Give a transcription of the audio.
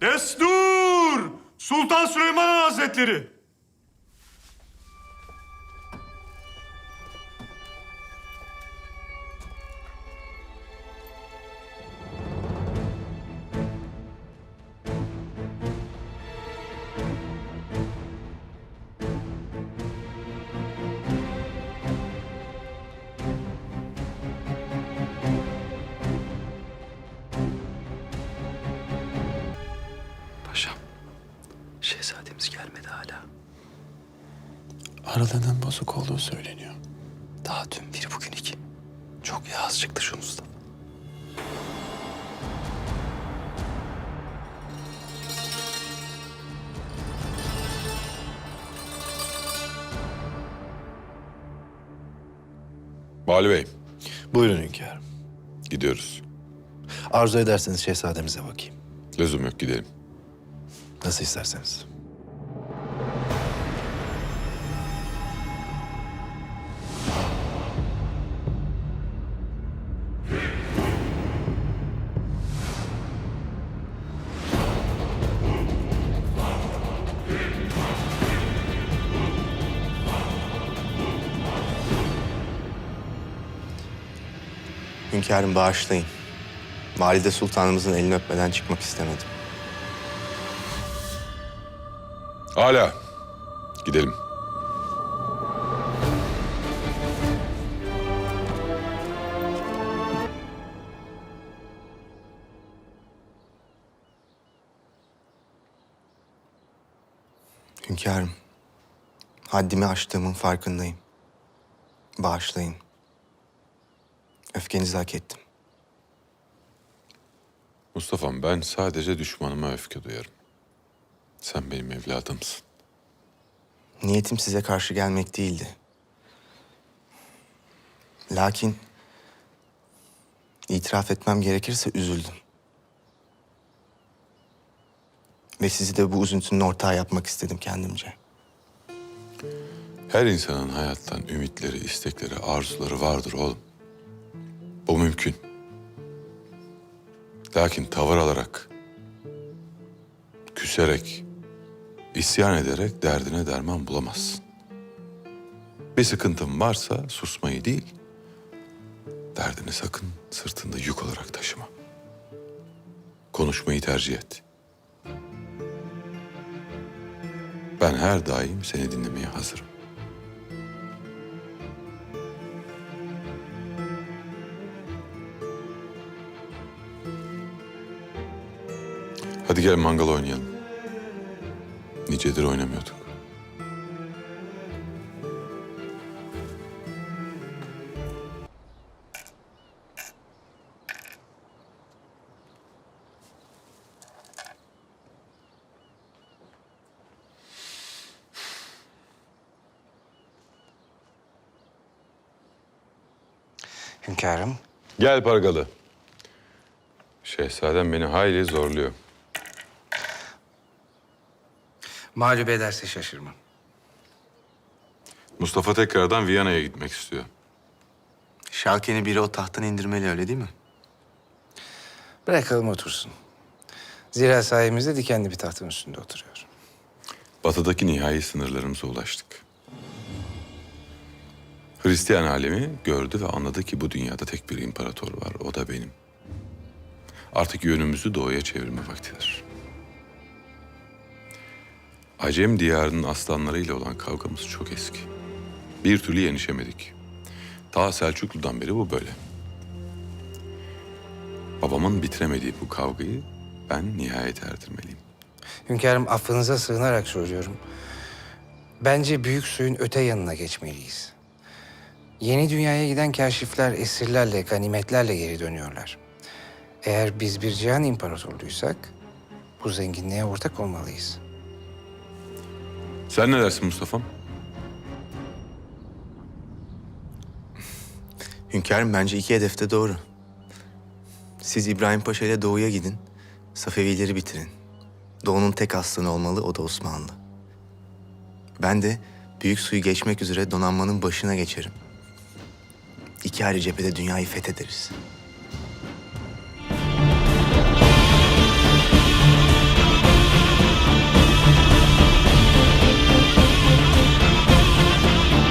Destur! Sultan Süleyman Hazretleri! Aralarının bozuk olduğu söyleniyor. Daha dün biri bugün iki. Çok yağız çıktı şu Mustafa. Vali Bey, Buyurun hünkârım. gidiyoruz. Arzu ederseniz şehzademize bakayım. Lüzum yok, gidelim. Nasıl isterseniz. Hünkârım bağışlayın. Valide Sultanımızın elini öpmeden çıkmak istemedim. Hala. Gidelim. Hünkârım, haddimi aştığımın farkındayım. Bağışlayın. Öfkenizi hak ettim. Mustafa'm ben sadece düşmanıma öfke duyarım. Sen benim evladımsın. Niyetim size karşı gelmek değildi. Lakin itiraf etmem gerekirse üzüldüm. Ve sizi de bu üzüntünün ortağı yapmak istedim kendimce. Her insanın hayattan ümitleri, istekleri, arzuları vardır oğlum. Bu mümkün. Lakin tavır alarak, küserek, isyan ederek derdine derman bulamazsın. Bir sıkıntın varsa susmayı değil, derdini sakın sırtında yük olarak taşıma. Konuşmayı tercih et. Ben her daim seni dinlemeye hazırım. Gel mangal oynayalım. Nicedir oynamıyorduk. Hünkârım, Gel Pargalı. Şehzadem beni hayli zorluyor. Mağlup ederse şaşırmam. Mustafa tekrardan Viyana'ya gitmek istiyor. Şalken'i biri o tahttan indirmeli öyle değil mi? Bırakalım otursun. Zira sayemizde dikenli bir tahtın üstünde oturuyor. Batıdaki nihai sınırlarımıza ulaştık. Hristiyan alemi gördü ve anladı ki bu dünyada tek bir imparator var. O da benim. Artık yönümüzü doğuya çevirme vaktidir. Acem diyarının aslanlarıyla olan kavgamız çok eski. Bir türlü yenişemedik. Ta Selçuklu'dan beri bu böyle. Babamın bitiremediği bu kavgayı ben nihayet erdirmeliyim. Hünkârım affınıza sığınarak söylüyorum. Bence büyük suyun öte yanına geçmeliyiz. Yeni dünyaya giden kaşifler esirlerle, ganimetlerle geri dönüyorlar. Eğer biz bir cihan imparatorluysak bu zenginliğe ortak olmalıyız. Sen ne dersin Mustafa'm? Hünkârım bence iki hedef de doğru. Siz İbrahim Paşa ile doğuya gidin. Safevileri bitirin. Doğu'nun tek aslanı olmalı o da Osmanlı. Ben de büyük suyu geçmek üzere donanmanın başına geçerim. İki ayrı cephede dünyayı fethederiz.